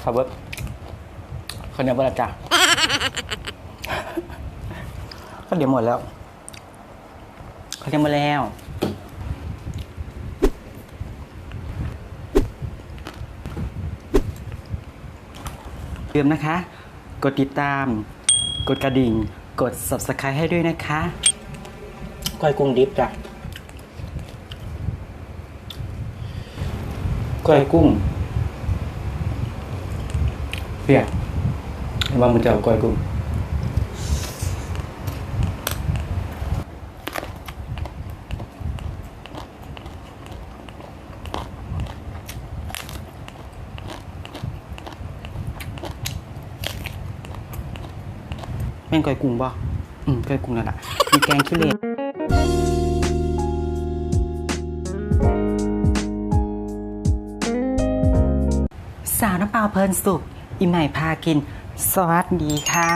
ขับเบิร์คนเดียวเบอร์จ้ะคนเดียวหมดแล้วคนเดียวหมดแล้วลืมนะคะ กดติดตาม กดกระดิ่ง กด subscribe ให้ด้วยนะคะก้อยกุ้งดิบจ้ะ ก้อยกุ้งเปียกว่ามันจะเอาก้อยกุ้งแม่งก้อยกุ้งบ่อืมก้อยกุ้งนั่นแหละมีแกงขี้เหล็กาวเปล่าเพลินสุขอีใหม่พากิน สวัสดีค่ะ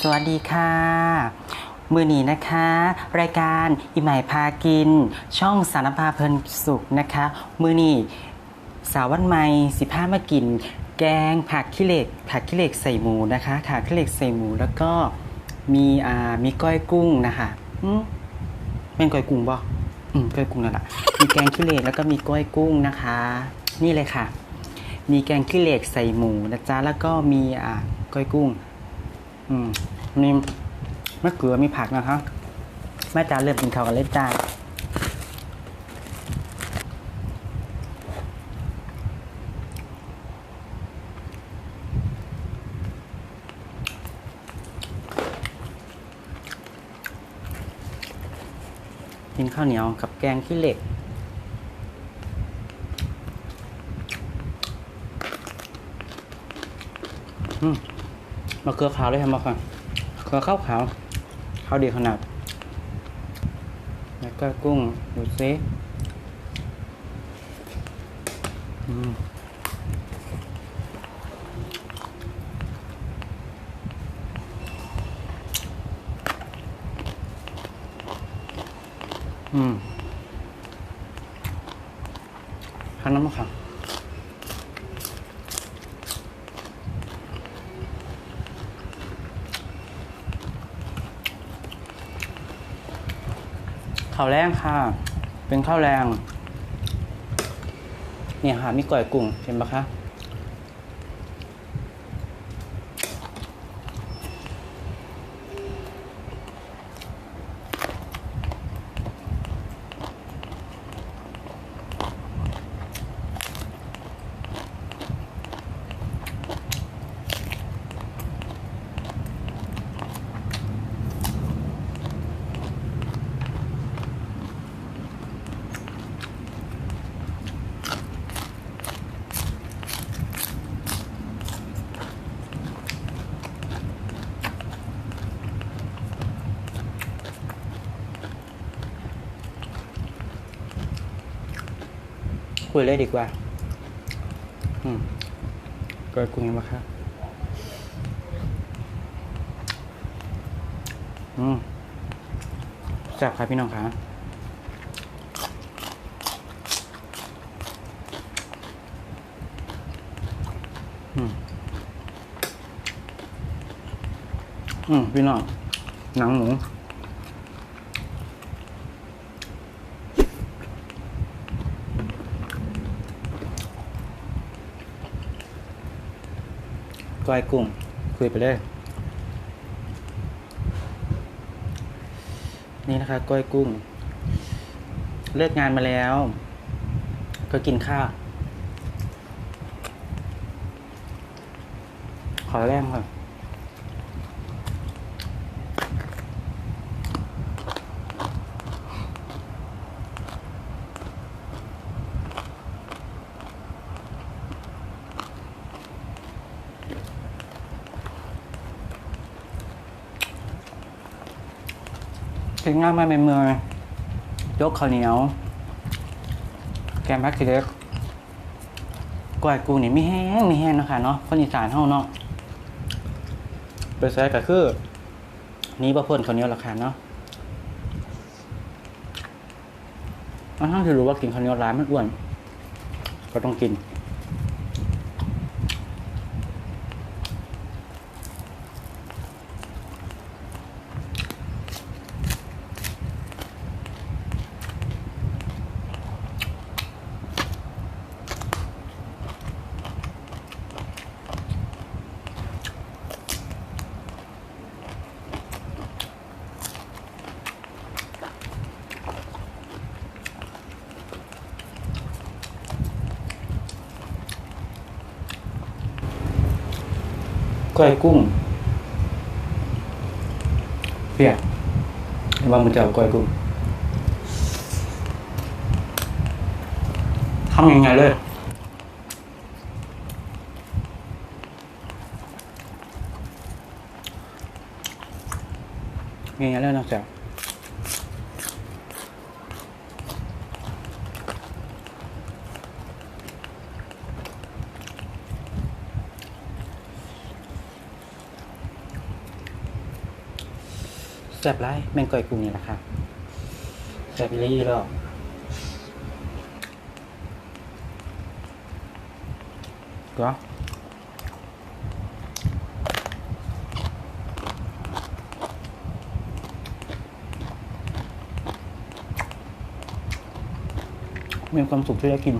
สวัสดีค่ะ มือหนีนะคะ รายการอีใหม่พากิน ช่องสารพาเพลินสุขนะคะ มือหนีสาววันใหม่สิบห้ามากิน แกงผักขี้เหล็ก ผักขี้เหล็กใส่หมูนะคะผักขี้เหล็กใส่หมูแล้วก็มีอ่ามีก้อยกุ้งนะคะอืมแม่งก้อยกุ้งบ่อืมก้อยกุ้งนั่นแหละมีแกงขี้เหล็กแล้วก็มีก้อยกุ้งนะคะ นี่เลยค่ะ มีแกงขี้เหล็กใส่หมูนะจ๊ะแล้วก็มีอ่าก้อยกุ้ง อืมมีมะเขือมีผักนะคะแม่จ๋าเริ่มกินข้าวกันเลยจ้ากินข้าวเหนียวกับแกงขี้เหล็ก มะเขือขาวเลยครับมาค่ะเขือข้าวขาวข้าวดีขนาด แล้วก็กุ้งดูซิอืมอืมทานน้ำมะขาม ข้าวแรงค่ะ เป็นข้าวแรงเนี่ยค่ะมีก๋วยกุ้งเห็นปะคะ คุยเลยดีกว่า อืมก่อยกุ้งเห็นปะคะอืมแซ่บครับพี่น้องครับอืมอืมพี่น้องหนังหมู ก้อยกุ้ง คุยไปเลย นี่นะคะ ก้อยกุ้ง เลิกงานมาแล้ว ก็กินข้าวขอแรงค่ะ กินง่ายมากในเมือยกข้าวเหนียว แกงพักทีเล็กก้อยกุ้งนี่ไม่แห้งไม่แห้งนะคะเนาะคนอีสานเฮาเนาะไปใส่ก็คือ นี่บ่เพิ่นข้าวเหนียวราคาเนาะทั้งที่รู้ว่ากินข้าวเหนียวร้านมันอ้วน ก็ต้องกิน ก้อยกุ้งเปียกเห็นว่ามันจะเอาก้อยกุ้งทำยังไงเลยยังไงเลยนอกจาก แซ่บไรแมงกอยกุ้งนี่แหละครับแซ่บอีหลี่แล้วก็มีความสุขที่ได้กิน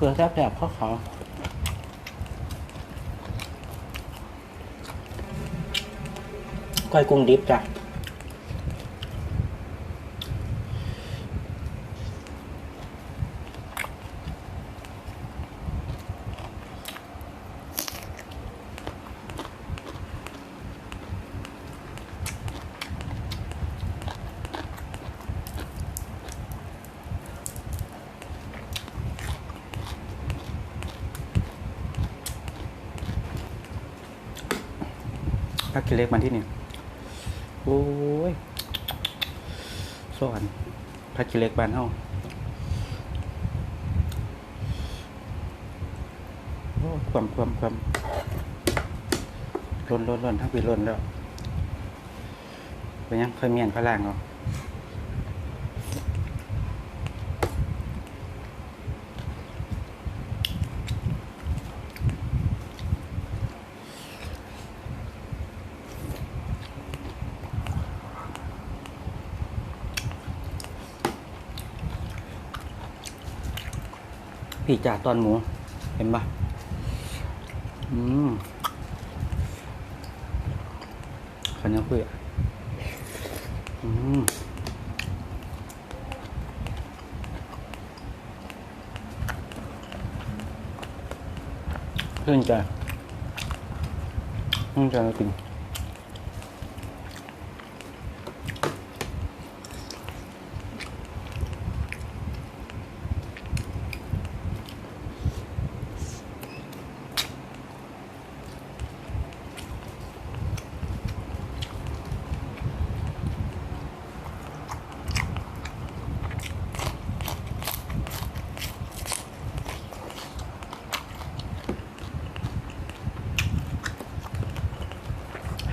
เครือแซ่บแบบข้าเขาวก้อยกุ้งดิบจ้ะ พักกิเล็กมาที่นี่โอ้ยสอนพากกิเล็กบ้านเฮาโอ้ความความความล้นล้นล้นทั้งปีล้นแล้วเป็นยังเคยเมียนพระล่างเหรอ พี่จ่าตอนหมู เห็นปะอืมขันยังคุยอะอืมขึ้นใจขึ้นใจแล้วกิน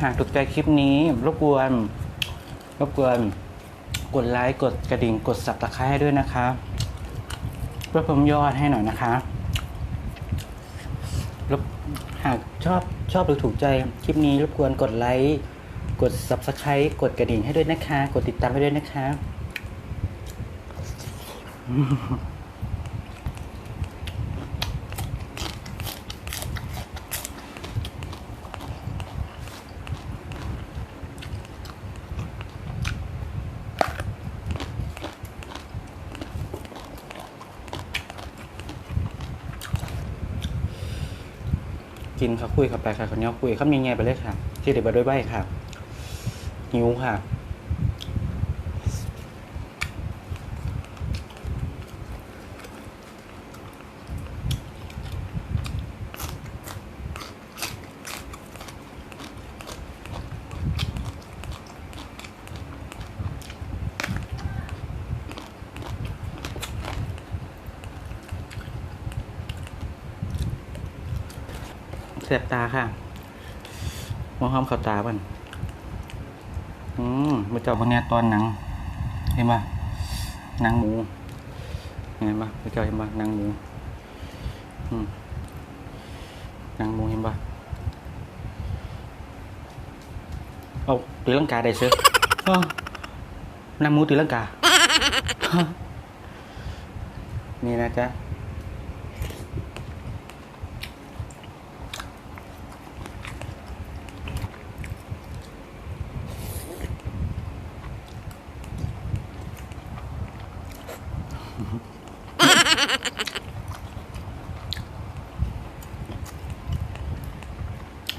ากถูกใจคลิปนี้รบกวน รบกวน กดไลค์กดกระดิ่งกดสับตะไคร้ให้ด้วยนะคะเพื่อเพิ่มยอดให้หน่อยนะคะรบหากชอบชอบหรือถูกใจคลิปนี้รบกวนกดไลค์กด subscribe กดกระดิ่งให้ด้วยนะคะ กดติดตามให้ด้วยนะคะ กินข้าวคุยเข้าไปค่ะคนนี้คุยข้ามยังไงไปเลยค่ะ ที่เด็กไปด้วยใบค่ะหิวค่ะ แสบตาค่ะมองห้อมเข้าตาบันอืมมาเจ้าคนเนี้ยตอนหนัง เห็นปะหนังหมูเห็นปะมาเจ้าเห็นปะหนังหมูอืมหนังหมูเห็นปะเอาตีลังกาได้เสืออ้าวหนังหมูตีลังกา นี่นะจ๊ะ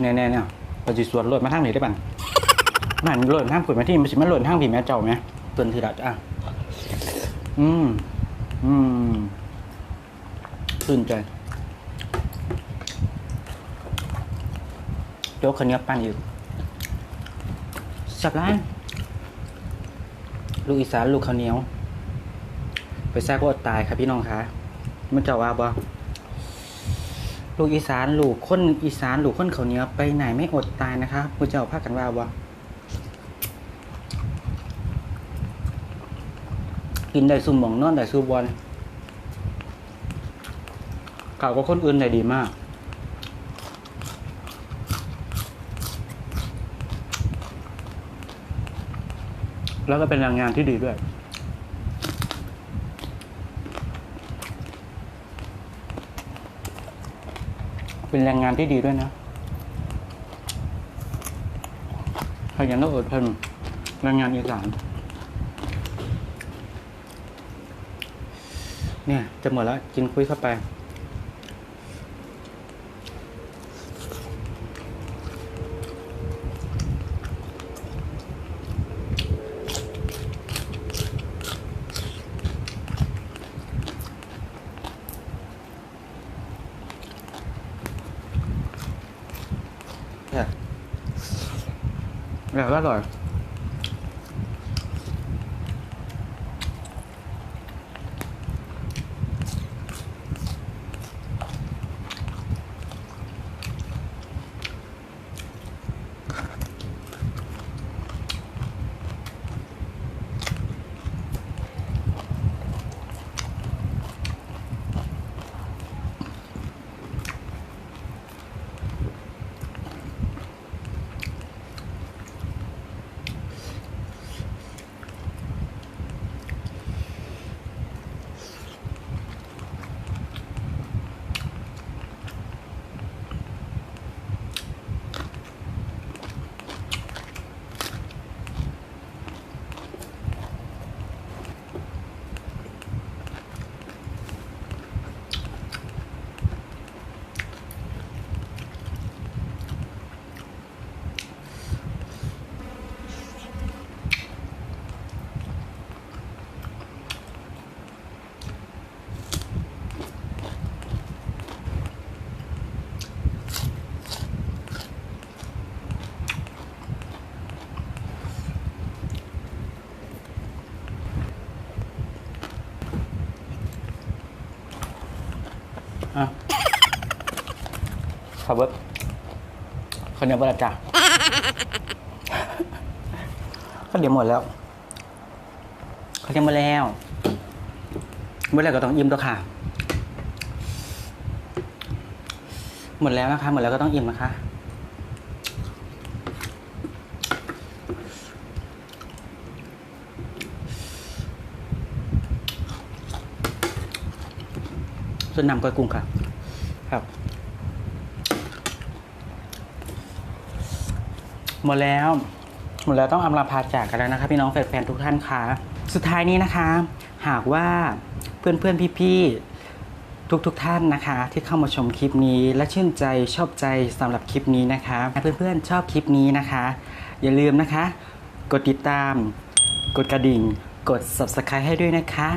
เนี่ยเนี่ยเนี่ยปฏิส่วนหล่นมาทางนี้ได้ป่ะมันหล่นทางผุดมาที่มันสิมันหล่นทางผีแม่เจ้าไหมตัวทีละจ้ะอืม อืมชื่นใจโจ๊กคนนี้ปั้นอยู่สับร้านลูกอีสานลูกข้าวเหนียว ไปแซ่ก็อดตายครับพี่น้องคะมันจะว่าบ่ลูกอีสานลูกคนอีสานลูกคนเขาเนียไปไหนไม่อดตายนะคะคุณเจ้าพากันว่าบ่กินได้ซุ่มหมองนอนได้ซูบอลเก่าก็คนอื่นได้ดีมากแล้วก็เป็นแรงงานที่ดีด้วย เป็นแรงงานที่ดีด้วยนะขยันต้องอดทนแรงงานอีสานเนี่ย จะหมดแล้วกินคุยเข้าไป แบบ ขับเบิ้คนเดียวเบอร์จ้ะก็เดี๋ยวหมดแล้วเขาเดียวหมดแล้วเมื่อไรก็ต้องอิ่มตัวค่ะ หมดแล้วนะคะหมดแล้วก็ต้องอิ่มนะคะส่วนนำก้อยกุ้งค่ะ ครับ หมดแล้ว หมดแล้วต้องอำลาพาจากกันแล้วนะคะ พี่น้องแฟนๆทุกท่านค่ะสุดท้ายนี้นะคะ หากว่าเพื่อนๆพี่ๆทุกๆท่านนะคะ ที่เข้ามาชมคลิปนี้และชื่นใจชอบใจสำหรับคลิปนี้นะคะ เพื่อนๆชอบคลิปนี้นะคะ อย่าลืมนะคะ กดติดตาม กดกระดิ่ง กด subscribe ให้ด้วยนะคะ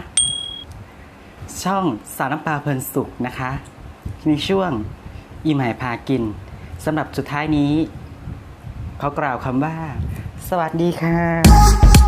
ช่องสาวน้ำปลาเพลินสุขนะคะในช่วงอีหมายพากินสำหรับสุดท้ายนี้ เขากล่าวคำว่า สวัสดีค่ะ